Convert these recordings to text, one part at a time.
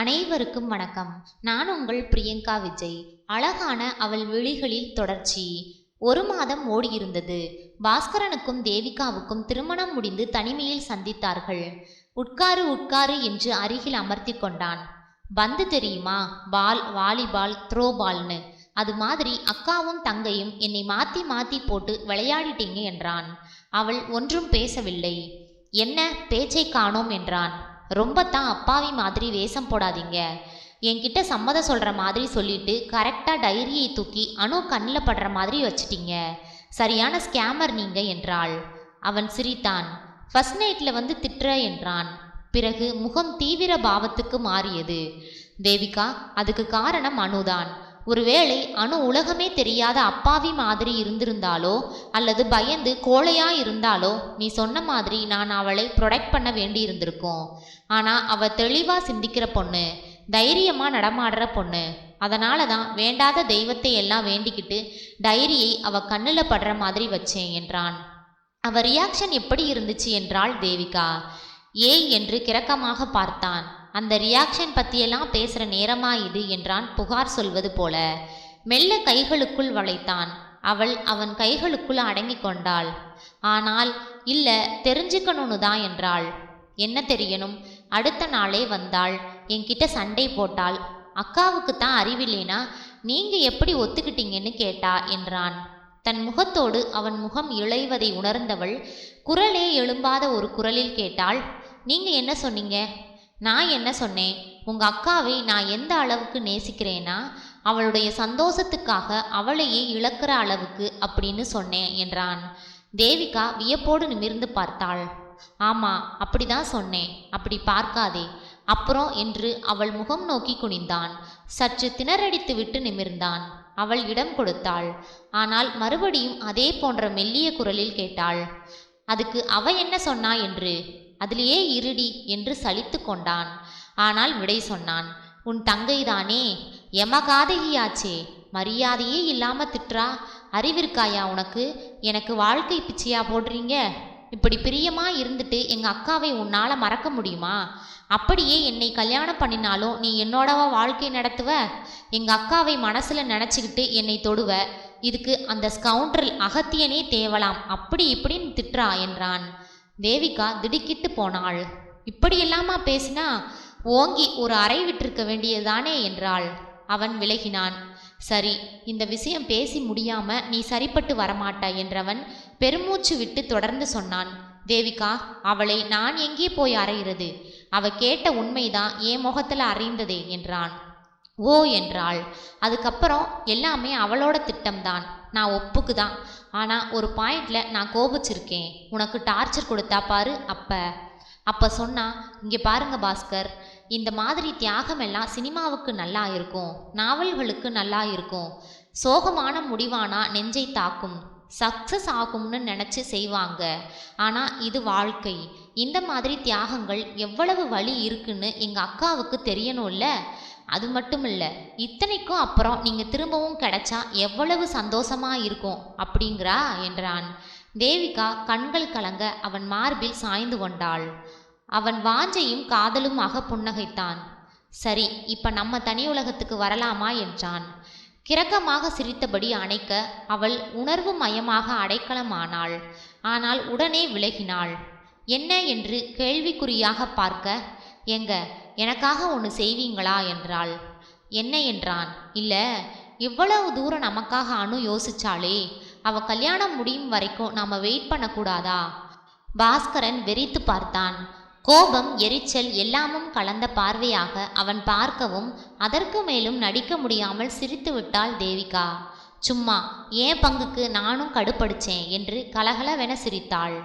அனைவருக்கும் வணக்கம். நான் உங்கள் பிரியங்கா விஜய். அழகான அவள் விழிகளில் தொடர்ச்சி. ஒரு மாதம் ஓடியிருந்தது. பாஸ்கரனுக்கும் தேவிகாவுக்கும் திருமணம் முடிந்து தனிமையில் சந்தித்தார்கள். உட்காரு உட்காரு என்று அருகில் அமர்த்தி கொண்டான். பந்து தெரியுமா? பால் வாலிபால் த்ரோ பால்னு அது மாதிரி அக்காவும் தங்கையும் என்னை மாத்தி மாத்தி போட்டு விளையாடிட்டீங்க என்றான். அவள் ஒன்றும் பேசவில்லை. என்ன? பேச்சை காணோம் என்றான். ரொம்ப தான் அப்பாவி மாதிரி வேஷம் போடாதீங்க. என்கிட்ட சம்மதம் சொல்கிற மாதிரி சொல்லிட்டு கரெக்டாக டைரியை தூக்கி அணு கண்ணில் படுற மாதிரி வச்சிட்டீங்க. சரியான ஸ்கேமர் நீங்க என்றாள். அவன் சிரித்தான். ஃபர்ஸ்ட் நைட்டில் வந்து திட்டுற என்றான். பிறகு முகம் தீவிர பாவத்துக்கு மாறியது. தேவிகா அதுக்கு காரணம் அணுதான். ஒருவேளை அணு உலகமே தெரியாத அப்பாவி மாதிரி இருந்திருந்தாலோ அல்லது பயந்து கோழையா இருந்தாலோ நீ சொன்ன மாதிரி நான் அவளை ப்ரொடெக்ட் பண்ண வேண்டி இருந்திருக்கும் ஆனா அவ தெளிவா சிந்திக்கிற பொண்ணு தைரியமா நடமாடுற பொண்ணு அதனால தான் வேண்டாத தெய்வத்தை எல்லாம் வேண்டிக்கிட்டு டைரியை அவ கண்ணில் படுற மாதிரி வச்சேன் என்றான். அவ ரியாக்ஷன் எப்படி இருந்துச்சு என்றாள் தேவிகா. ஏய் என்று கிறக்கமாக பார்த்தான். அந்த ரியாக்ஷன் பற்றியெல்லாம் பேசுகிற நேரமா இது என்றான் புகார் சொல்வது போல. மெல்ல கைகளுக்குள் வளைத்தான். அவள் அவன் கைகளுக்குள் அடங்கி கொண்டாள். ஆனால் இல்ல தெரிஞ்சுக்கணும்னு தான் என்றாள். என்ன தெரியணும்? அடுத்த நாளே வந்தாள். என்கிட்ட சண்டை போட்டாள். அக்காவுக்கு தான் அறிவில்லைனா? நீங்க எப்படி ஒத்துக்கிட்டீங்கன்னு கேட்டா? என்றான். தன் முகத்தோடு அவன் முகம் இழைவதை உணர்ந்தவள் குரலே எழும்பாத ஒரு குரலில் கேட்டாள். நீங்க என்ன சொன்னீங்க? நான் என்ன சொன்னேன்? உங்க அக்காவை நான் எந்த அளவுக்கு நேசிக்கிறேனா அவளுடைய சந்தோஷத்துக்காக அவளையே இழக்கிற அளவுக்கு அப்படின்னு சொன்னேன் என்றான். தேவிகா வியப்போடு நிமிர்ந்து பார்த்தாள். ஆமா அப்படிதான் சொன்னேன். அப்படி பார்க்காதே. அப்புறம் என்று அவள் முகம் நோக்கி குனிந்தான். சற்று திணறடித்து விட்டு நிமிர்ந்தான். அவள் இடம் கொடுத்தாள். ஆனால் மறுபடியும் அதே போன்ற மெல்லிய குரலில் கேட்டாள். அதுக்கு அவ என்ன சொன்னா? என்று. அதிலேயே இருடி என்று சலித்து கொண்டான். ஆனால் விடை சொன்னான் உன் தங்கைதானே? எமகாதகியாச்சே மரியாதையே இல்லாம திட்டுறா அறிவிருக்காயா உனக்கு? எனக்கு வாழ்க்கை பிச்சையா போடுறீங்க? இப்படி பிரியமா இருந்துட்டு எங்க அக்காவை உன்னால மறக்க முடியுமா? அப்படியே என்னை கல்யாணம் பண்ணினாலும் நீ என்னோடவா வாழ்க்கை நடத்துவ? எங்க அக்காவை மனசுல நினைச்சுக்கிட்டு என்னை தொடுவ? இதுக்கு அந்த ஸ்கவுண்டரில் அகத்தியனே தேவலாம். அப்படி இப்படின்னு திட்டுறா என்றான். தேவிகா திடுக்கிட்டு போனாள். இப்படியெல்லாமா பேசினா ஓங்கி ஒரு அறை விட்டிருக்க வேண்டியதானே என்றாள். அவன் விலகினான். சரி இந்த விஷயம் பேசி முடியாம நீ சரிப்பட்டு வரமாட்டாய் என்றவன் பெருமூச்சு விட்டு தொடர்ந்து சொன்னான். தேவிகா அவளை நான் எங்கே போய் அறையிறது? அவ கேட்ட உண்மைதான் என் முகத்தில் அறிந்ததே என்றான். ஓ என்றாள். அதுக்கப்புறம் எல்லாமே அவளோட திட்டம்தான். நான் ஒப்புக்கு தான் ஆனால் ஒரு பாயிண்டில் நான் கோபிச்சிருக்கேன். உனக்கு டார்ச்சர் கொடுத்தா பாரு அப்போ. அப்போ சொன்னா இங்கே பாருங்க பாஸ்கர் இந்த மாதிரி தியாகம் எல்லாம் சினிமாவுக்கு நல்லா இருக்கும். நாவல்களுக்கு நல்லா இருக்கும். சோகமான முடிவானா நெஞ்சை தாக்கும். சக்சஸ் ஆகும்னு நினச்சி செய்வாங்க. ஆனால் இது வாழ்க்கை. இந்த மாதிரி தியாகங்கள் எவ்வளவு வழி இருக்குன்னு எங்கள் அக்காவுக்கு தெரியணும்ல? அது மட்டும் இல்லை இத்தனைக்கும் அப்புறம் நீங்கள் திரும்பவும் கிடைச்சா எவ்வளவு சந்தோஷமா இருக்கும் அப்படிங்கிறா என்றான். தேவிகா கண்கள் கலங்க அவன் மார்பில் சாய்ந்து கொண்டாள். அவன் வாஞ்சையும் காதலுமாக புன்னகைத்தான். சரி இப்ப நம்ம தனி உலகத்துக்கு வரலாமா என்றான். கிறக்கமாக சிரித்தபடி அணைக்க அவள் உணர்வு மயமாக அடைக்கலமானாள். ஆனால் உடனே விலகினாள். என்ன என்று கேள்விக்குறியாக பார்க்க எங்க எனக்காக ஒன்று செய்வீங்களா? என்றாள். என்ன என்றான்? இல்லை இவ்வளவு தூரம் நமக்காக அணு யோசிச்சாளே அவ கல்யாணம் முடியும் வரைக்கும் நாம் வெயிட் பண்ணக்கூடாதா? பாஸ்கரன் வெறித்து பார்த்தான். கோபம் எரிச்சல் எல்லாமும் கலந்த பார்வையாக அவன் பார்க்கவும் அதற்கு மேலும் நடிக்க முடியாமல் சிரித்து விட்டாள் தேவிகா. சும்மா ஏன் பங்குக்கு நானும் கடுப்படுச்சேன்? என்று கலகலவென சிரித்தாள்.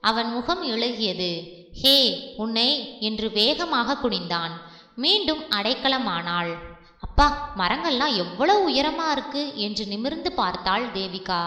அவன் முகம் இழுகியது ஹே உன்னை என்று வேகமாக குனிந்தான். மீண்டும் அடைக்கலமானாள். அப்பா மரங்கள்லாம் எவ்வளவு உயரமா இருக்கு என்று நிமிர்ந்து பார்த்தாள் தேவிகா.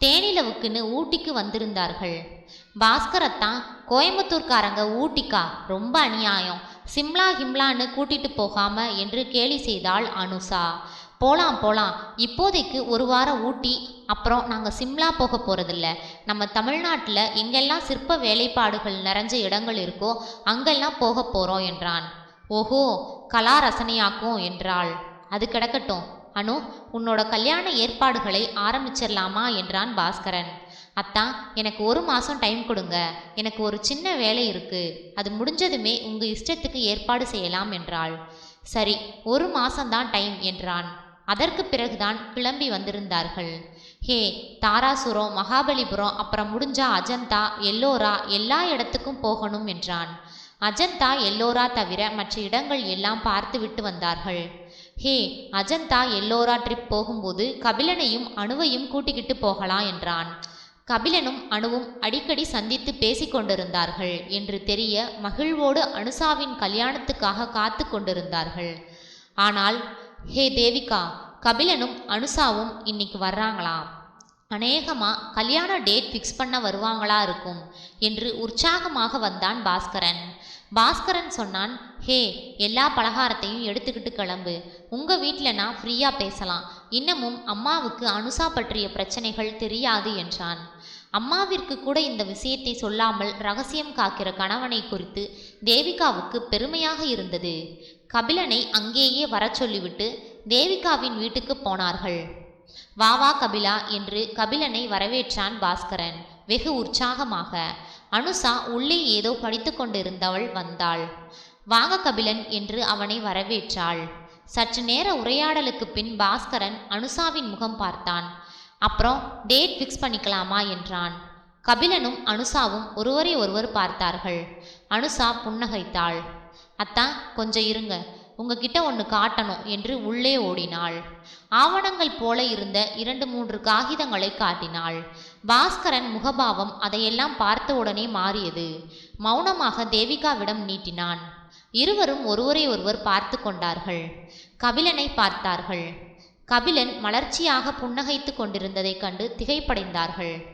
தேனிலவுக்குன்னு ஊட்டிக்கு வந்திருந்தார்கள். பாஸ்கரத்தான் கோயம்புத்தூர்காரங்க ஊட்டிக்கா ரொம்ப அநியாயம். சிம்லா ஹிம்லான்னு கூட்டிட்டு போகாம என்று கேலி செய்தாள் அனுஷா போலாம் போலாம். இப்போதைக்கு ஒரு வாரம் ஊட்டி அப்புறம் நாங்கள் சிம்லா போக போகிறதில்ல நம்ம தமிழ்நாட்டில் எங்கெல்லாம் சிற்ப வேலைப்பாடுகள் நிறைஞ்ச இடங்கள் இருக்கோ அங்கெல்லாம் போக போகிறோம் என்றான். ஓஹோ கலா ரசனையாக்கும் என்றாள். அது கிடக்கட்டும். அனு உன்னோட கல்யாண ஏற்பாடுகளை ஆரம்பிச்சிடலாமா என்றான் பாஸ்கரன். அத்தான் எனக்கு ஒரு மாதம் டைம் கொடுங்க. எனக்கு ஒரு சின்ன வேலை இருக்கு. அது முடிஞ்சதுமே உங்கள் இஷ்டத்துக்கு ஏற்பாடு செய்யலாம் என்றாள். சரி ஒரு மாதம்தான் டைம் என்றான். அதற்கு பிறகுதான் கிளம்பி வந்திருந்தார்கள். ஹே தாராசுரம் மகாபலிபுரம் அப்புறம் முடிஞ்சா அஜந்தா எல்லோரா எல்லா இடத்துக்கும் போகணும் என்றான். அஜந்தா எல்லோரா தவிர மற்ற இடங்கள் எல்லாம் பார்த்து விட்டு வந்தார்கள். ஹே அஜந்தா எல்லோரா ட்ரிப் போகும்போது கபிலனையும் அணுவையும் கூட்டிக்கிட்டு போகலாம் என்றான். கபிலனும் அணுவும் அடிக்கடி சந்தித்து பேசிக்கொண்டிருந்தார்கள் என்று தெரிய மகிழ்வோடு அனுசாவின் கல்யாணத்துக்காக காத்து கொண்டிருந்தார்கள். ஆனால் ஹே தேவிகா கபிலனும் அனுசாவும் இன்னைக்கு வர்றாங்களாம். அநேகமாக கல்யாண டேட் ஃபிக்ஸ் பண்ண வருவாங்களா இருக்கும்? என்று உற்சாகமாக வந்தான் பாஸ்கரன். பாஸ்கரன் சொன்னான் ஹே எல்லா பலகாரத்தையும் எடுத்துக்கிட்டு கிளம்பு. உங்கள் வீட்டில் நான் ஃப்ரீயாக பேசலாம். இன்னமும் அம்மாவுக்கு அனுசா பற்றிய பிரச்சனைகள் தெரியாது என்றான். அம்மாவிற்கு கூட இந்த விஷயத்தை சொல்லாமல் ரகசியம் காக்கிற கணவனை குறித்து தேவிகாவுக்கு பெருமையாக இருந்தது. கபிலனை அங்கேயே வரச் சொல்லிவிட்டு தேவிகாவின் வீட்டுக்கு போனார்கள். வா வா கபிலா என்று கபிலனை வரவேற்றான் பாஸ்கரன். வெகு உற்சாகமாக. அனுசா உள்ளே ஏதோ படித்து கொண்டிருந்தவள் வந்தாள். வாங்க கபிலன் என்று அவனை வரவேற்றாள். சற்று நேர உரையாடலுக்கு பின் பாஸ்கரன் அனுசாவின் முகம் பார்த்தான். அப்புறம் டேட் ஃபிக்ஸ் பண்ணிக்கலாமா? என்றான். கபிலனும் அனுசாவும் ஒருவரை ஒருவர் பார்த்தார்கள். அனுசா புன்னகைத்தாள். அத்தா கொஞ்சம் இருங்க. உங்ககிட்ட ஒன்று காட்டணும் என்று உள்ளே ஓடினாள். ஆவணங்கள் போல இருந்த இரண்டு மூன்று காகிதங்களை காட்டினாள். பாஸ்கரன் முகபாவம் அதையெல்லாம் பார்த்த உடனே மாறியது. மௌனமாக தேவிகாவிடம் நீட்டினான். இருவரும் ஒருவரை ஒருவர் பார்த்து கொண்டார்கள். கபிலனை பார்த்தார்கள். கபிலன் மலர்ச்சியாக புன்னகைத்து கொண்டிருந்ததைக் கண்டு திகைப்படைந்தார்கள்.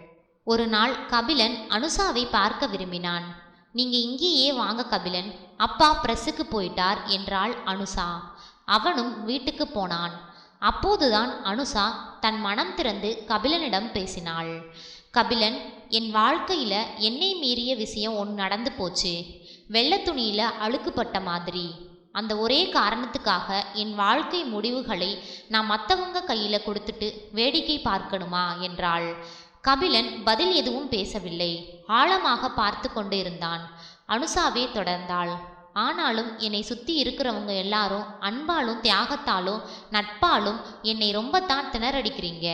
ஒரு நாள் கபிலன் அனுசாவை பார்க்க விரும்பினான். நீங்க இங்கேயே வாங்க கபிலன். அப்பா பிரஸுக்கு போயிட்டார் என்றாள் அனுசா. அவனும் வீட்டுக்கு போனான். அப்போதுதான் அனுசா தன் மனம் திறந்து கபிலனிடம் பேசினாள். கபிலன் என் வாழ்க்கையில என்னை மீறிய விஷயம் ஒன்று நடந்து போச்சு. வெள்ளை அழுக்குப்பட்ட மாதிரி. அந்த ஒரே காரணத்துக்காக என் வாழ்க்கை முடிவுகளை நான் மற்றவங்க கையில கொடுத்துட்டு வேடிக்கை பார்க்கணுமா? என்றாள். கபிலன் பதில் எதுவும் பேசவில்லை. ஆழமாக பார்த்து கொண்டு இருந்தான் அனுசாவே தொடர்ந்தாள். ஆனாலும் என்னை சுற்றி இருக்கிறவங்க எல்லாரும் அன்பாலும் தியாகத்தாலும் நட்பாலும் என்னை ரொம்ப தான் திணறடிக்கிறீங்க.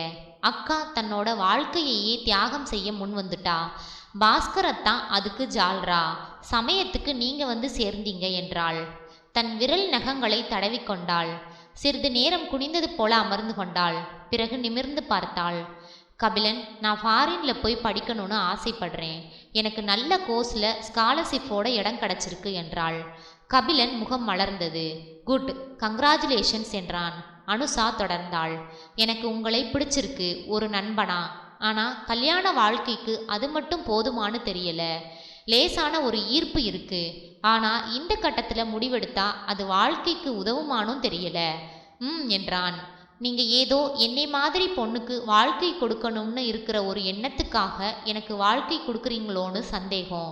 அக்கா தன்னோட வாழ்க்கையையே தியாகம் செய்ய முன் வந்துட்டா. பாஸ்கரத்தான் அதுக்கு ஜால்ரா. சமயத்துக்கு நீங்க வந்து சேர்ந்தீங்க என்றாள். தன் விரல் நகங்களை தடவிக்கொண்டாள். சிறிது நேரம் குனிந்தது போல அமர்ந்து கொண்டாள். பிறகு நிமிர்ந்து பார்த்தாள். கபிலன் நான் ஃபாரின்ல போய் படிக்கணும்னு ஆசைப்படுறேன். எனக்கு நல்ல கோர்ஸில் ஸ்காலர்ஷிப்போட இடம் கிடச்சிருக்கு என்றாள். கபிலன் முகம் மலர்ந்தது. குட் கங்க்ராச்சுலேஷன்ஸ் என்றான். அனுசா தொடர்ந்தாள். எனக்கு உங்களை பிடிச்சிருக்கு ஒரு நண்பனா? ஆனால் கல்யாண வாழ்க்கைக்கு அது மட்டும் போதுமான்னு தெரியல. லேசான ஒரு ஈர்ப்பு இருக்கு. ஆனால் இந்த கட்டத்தில் முடிவெடுத்தா அது வாழ்க்கைக்கு உதவுமானும் தெரியல. ம் என்றான். நீங்க ஏதோ என்னை மாதிரி பொண்ணுக்கு வாழ்க்கை கொடுக்கணும்னு இருக்கிற ஒரு எண்ணத்துக்காக எனக்கு வாழ்க்கை கொடுக்குறீங்களோன்னு சந்தேகம்.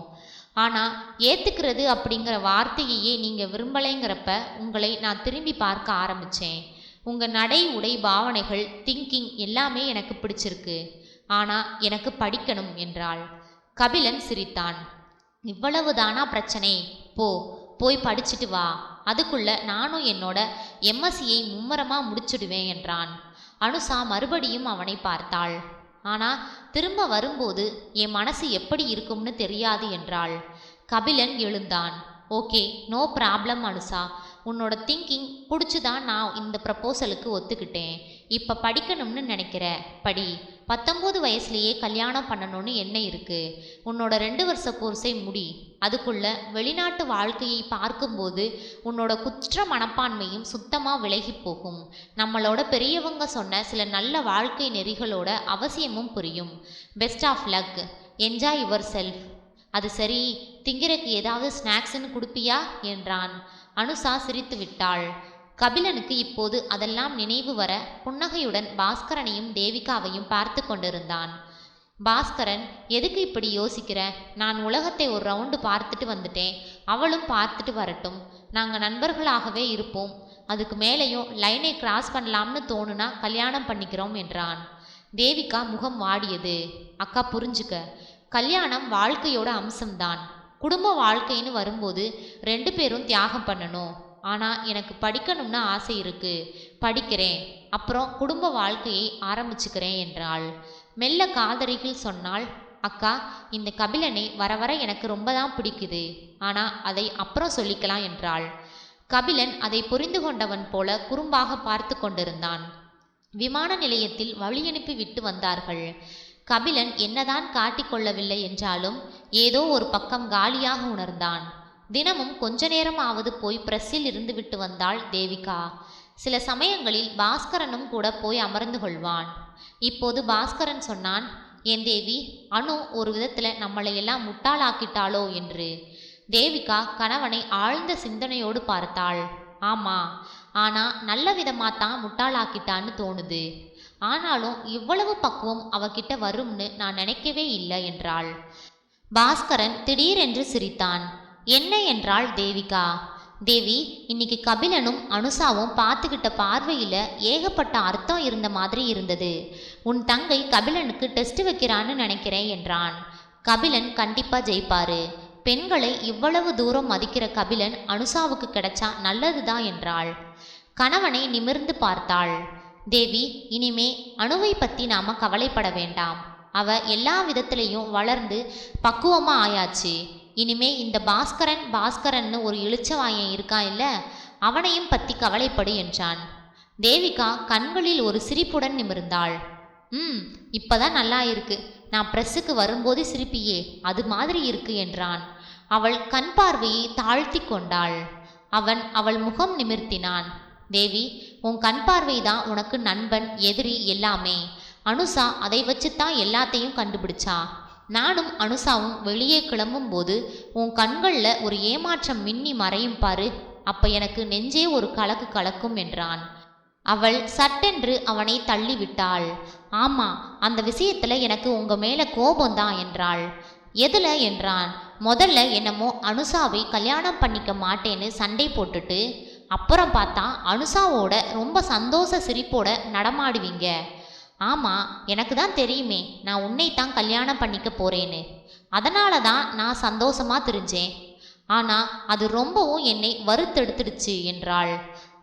ஆனால் ஏற்றுக்கிறது அப்படிங்கிற வார்த்தையையே நீங்கள் விரும்பலைங்கிறப்ப உங்களை நான் திரும்பி பார்க்க ஆரம்பித்தேன் உங்கள் நடை உடை பாவனைகள் திங்கிங் எல்லாமே எனக்கு பிடிச்சிருக்கு. ஆனால் எனக்கு படிக்கணும் என்றாள். கபிலன் சிரித்தான். இவ்வளவுதானா பிரச்சனை? போ போய் படிச்சுட்டு வா. அதுக்குள்ள நானும் என்னோட எம்எஸ்சியை மும்மரமா முடிச்சிடுவேன் என்றான். அனுசா மறுபடியும் அவனை பார்த்தாள். ஆனா திரும்ப வரும்போது என் மனசு எப்படி இருக்கும்னு தெரியாது என்றாள். கபிலன் எழுந்தான். ஓகே நோ ப்ராப்ளம் அனுசா உன்னோட திங்கிங் பிடிச்சுதான் நான் இந்த ப்ரப்போசலுக்கு ஒத்துக்கிட்டேன். இப்போ படிக்கணும்னு நினைக்கிற படி பத்தொம்போது வயசுலேயே கல்யாணம் பண்ணணும்னு என்ன இருக்குது உன்னோட ரெண்டு வருஷ கோர்ஸை முடி. அதுக்குள்ள வெளிநாட்டு வாழ்க்கையை பார்க்கும்போது உன்னோட குற்ற மனப்பான்மையும் சுத்தமாக விலகி போகும். நம்மளோட பெரியவங்க சொன்ன சில நல்ல வாழ்க்கை நெறிகளோட அவசியமும் புரியும். Best of luck enjoy yourself அது சரி திங்கிறக்கு ஏதாவது ஸ்நாக்ஸ்ன்னு கொடுப்பியா? என்றான். அனுசா சிரித்து விட்டாள் கபிலனுக்கு இப்போது அதெல்லாம் நினைவு வர புன்னகையுடன் பாஸ்கரனையும் தேவிகாவையும் பார்த்து கொண்டிருந்தான். பாஸ்கரன் எதுக்கு இப்படி யோசிக்கிற? நான் உலகத்தை ஒரு ரவுண்டு பார்த்துட்டு வந்துட்டேன். அவளும் பார்த்துட்டு வரட்டும். நாங்கள் நண்பர்களாகவே இருப்போம். அதுக்கு மேலேயும் லைனை கிராஸ் பண்ணலாம்னு தோணுனா கல்யாணம் பண்ணிக்கிறோம் என்றான். தேவிகா முகம் வாடியது. அக்கா புரிஞ்சுக்க. கல்யாணம் வாழ்க்கையோட அம்சம்தான். குடும்ப வாழ்க்கைன்னு வரும்போது ரெண்டு பேரும் தியாகம் பண்ணணும். ஆனால் எனக்கு படிக்கணும்னு ஆசை இருக்கு. படிக்கிறேன். அப்புறம் குடும்ப வாழ்க்கையை ஆரம்பிச்சுக்கிறேன் என்றாள். மெல்ல காதரிகள் சொன்னால் அக்கா இந்த கபிலனை வர வர எனக்கு ரொம்ப தான் பிடிக்குது. ஆனால் அதை அப்புறம் சொல்லிக்கலாம் என்றாள். கபிலன் அதை புரிந்து கொண்டவன் போல குறும்பாக பார்த்து கொண்டிருந்தான். விமான நிலையத்தில் வழியனுப்பி விட்டு வந்தார்கள். கபிலன் என்னதான் காட்டிக்கொள்ளவில்லை என்றாலும் ஏதோ ஒரு பக்கம் காலியாக உணர்ந்தான். தினமும் கொஞ்ச நேரமாவது போய் பிரஸ்ஸில் இருந்து விட்டு வந்தாள் தேவிகா. சில சமயங்களில் பாஸ்கரனும் கூட போய் அமர்ந்து கொள்வான். இப்போது பாஸ்கரன் சொன்னான் என் தேவி அணு ஒரு விதத்தில் நம்மளை எல்லாம் முட்டாளாக்கிட்டாளோ? என்று. தேவிகா கணவனை ஆழ்ந்த சிந்தனையோடு பார்த்தாள். ஆமா ஆனா நல்ல விதமாக தான் முட்டாளாக்கிட்டான்னு தோணுது. ஆனாலும் இவ்வளவு பக்குவம் அவகிட்ட வரும்னு நான் நினைக்கவே இல்லை என்றாள். பாஸ்கரன் திடீரென்று சிரித்தான். என்ன என்றாள் தேவிகா? தேவி இன்னைக்கு கபிலனும் அனுசாவும் பார்த்துக்கிட்ட பார்வையில் ஏகப்பட்ட அர்த்தம் இருந்த மாதிரி இருந்தது. உன் தங்கை கபிலனுக்கு டெஸ்ட் வைக்கிறான்னு நினைக்கிறேன் என்றான். கபிலன் கண்டிப்பாக ஜெயிப்பாரு. பெண்களை இவ்வளவு தூரம் மதிக்கிற கபிலன் அனுசாவுக்கு கிடைச்சா நல்லதுதான் என்றாள். கணவனை நிமிர்ந்து பார்த்தாள். தேவி இனிமே அணுவை பத்தி நாம கவலைப்பட வேண்டாம். அவ எல்லா விதத்திலையும் வளர்ந்து பக்குவமா ஆயாச்சு. இனிமே இந்த பாஸ்கரன் பாஸ்கரன்னு ஒரு இளிச்சவாயன் இருக்கான் இல்ல? அவனையும் பத்தி கவலைப்படு என்றான். தேவிகா கண்களில் ஒரு சிரிப்புடன் நிமிர்ந்தாள். ம் இப்பதான் நல்லா இருக்கு. நான் பிரஸ்ஸுக்கு வரும்போது சிரிப்பியே அது மாதிரி இருக்கு என்றான். அவள் கண் பார்வையை தாழ்த்தி கொண்டாள். அவன் அவள் முகம் நிமிர்த்தினான். தேவி உன் கண் பார்வை தான் உனக்கு நண்பன் எதிரி எல்லாமே. அனுசா அதை வச்சுத்தான் எல்லாத்தையும் கண்டுபிடிச்சா. நானும் அனுசாவும் வெளியே கிளம்பும் போது உன் கண்களில் ஒரு ஏமாற்றம் மின்னி மறையும் பாரு அப்ப எனக்கு நெஞ்சே ஒரு கலக்கு கலக்கும் என்றான். அவள் சட்டென்று அவனை தள்ளிவிட்டாள். ஆமா அந்த விஷயத்துல எனக்கு உங்க மேல கோபம்தான் என்றாள். எதுல என்றான் முதல்ல என்னமோ அனுசாவை கல்யாணம் பண்ணிக்க மாட்டேன்னு சண்டை போட்டுட்டு அப்புறம் பார்த்தா அனுஷாவோட ரொம்ப சந்தோஷ சிரிப்போட நடமாடுவீங்க. ஆமாம் எனக்கு தான் தெரியுமே நான் உன்னை தான் கல்யாணம் பண்ணிக்க போகிறேன்னு அதனால தான் நான் சந்தோஷமாக தெரிஞ்சேன். ஆனால் அது ரொம்பவும் என்னை வறுத்தெடுத்துடுச்சு என்றாள்.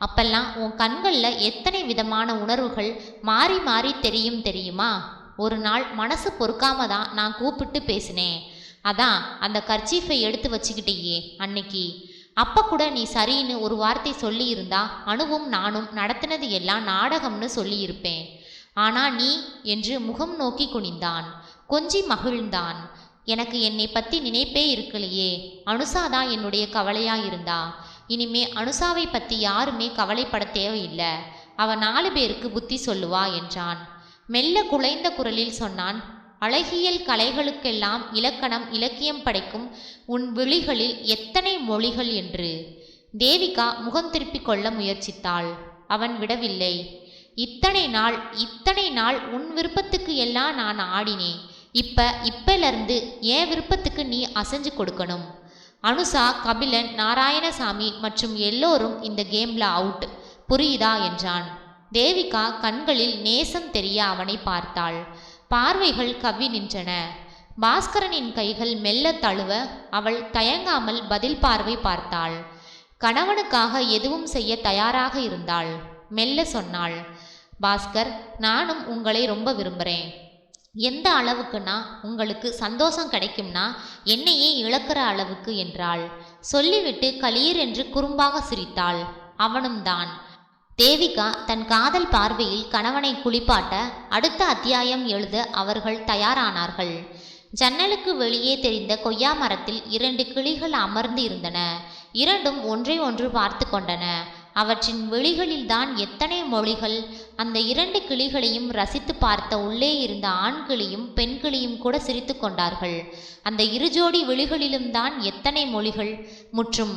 அப்பெல்லாம் உன் கண்களில் எத்தனை விதமான உணர்வுகள் மாறி மாறி தெரியும் தெரியுமா? ஒரு நாள் மனசு பொறுக்காம தான் நான் கூப்பிட்டு பேசினேன். அதான் அந்த கர்ச்சீஃபை எடுத்து வச்சுக்கிட்டேயே அன்னைக்கு. அப்போ கூட நீ சரின்னு ஒரு வார்த்தை சொல்லியிருந்தா அணுவும் நானும் நடத்தினது எல்லாம் நாடகம்னு சொல்லியிருப்பேன். ஆனா நீ என்று முகம் நோக்கி குனிந்தான். கொஞ்சி மகிழ்ந்தான். எனக்கு என்னை பற்றி நினைப்பே இருக்கலையே. அனுசாதான் என்னுடைய கவலையா இருந்தா. இனிமே அனுசாவை பற்றி யாருமே கவலைப்பட தேவையில்லை. அவ நாலு பேருக்கு புத்தி சொல்லுவா என்றான். மெல்ல குலைந்த குரலில் சொன்னான் அழகியல் கலைகளுக்கெல்லாம் இலக்கணம் இலக்கியம் படைக்கும் உன் விழிகளில் எத்தனை மொழிகள் என்று தேவிகா முகம் திருப்பிக் கொள்ள முயற்சித்தாள். அவன் விடவில்லை. இத்தனை நாள் இத்தனை நாள் உன் விருப்பத்துக்கு எல்லாம் நான் ஆடினேன். இப்ப இப்பலேருந்து என் விருப்பத்துக்கு நீ அசைஞ்சு கொடுக்கணும். அனுசா கபிலன் நாராயணசாமி மற்றும் எல்லோரும் இந்த கேம்ல அவுட் புரியுதா? என்றான். தேவிகா கண்களில் நேசம் தெரிய அவனை பார்த்தாள். பார்வைகள் கவ்வி நின்றன. பாஸ்கரனின் கைகள் மெல்ல தழுவ அவள் தயங்காமல் பதில் பார்வை பார்த்தாள். கணவனுக்காக எதுவும் செய்ய தயாராக இருந்தாள். மெல்ல சொன்னாள் பாஸ்கர் நானும் உங்களை ரொம்ப விரும்புகிறேன் எந்த அளவுக்குன்னா உங்களுக்கு சந்தோஷம் கிடைக்கும்னா என்னையே இழக்கிற அளவுக்கு என்றாள். சொல்லிவிட்டு களீர் என்று குறும்பாக சிரித்தாள். அவனும் தான். தேவிகா தன் காதல் பார்வையில் கணவனை குளிப்பாட்ட அடுத்த அத்தியாயம் எழுத அவர்கள் தயாரானார்கள். ஜன்னலுக்கு வெளியே தெரிந்த கொய்யா மரத்தில் இரண்டு கிளிகள் அமர்ந்து இருந்தன. இரண்டும் ஒன்றை ஒன்று பார்த்து கொண்டன. அவற்றின் வெளிகளில்தான் எத்தனை மொழிகள் அந்த இரண்டு கிளிகளையும் ரசித்து பார்த்த உள்ளே இருந்த ஆண் கிளியும் பெண் கிளியும் கூட சிரித்து கொண்டார்கள். அந்த இரு ஜோடி விழிகளிலும் தான் எத்தனை மொழிகள் முற்றும்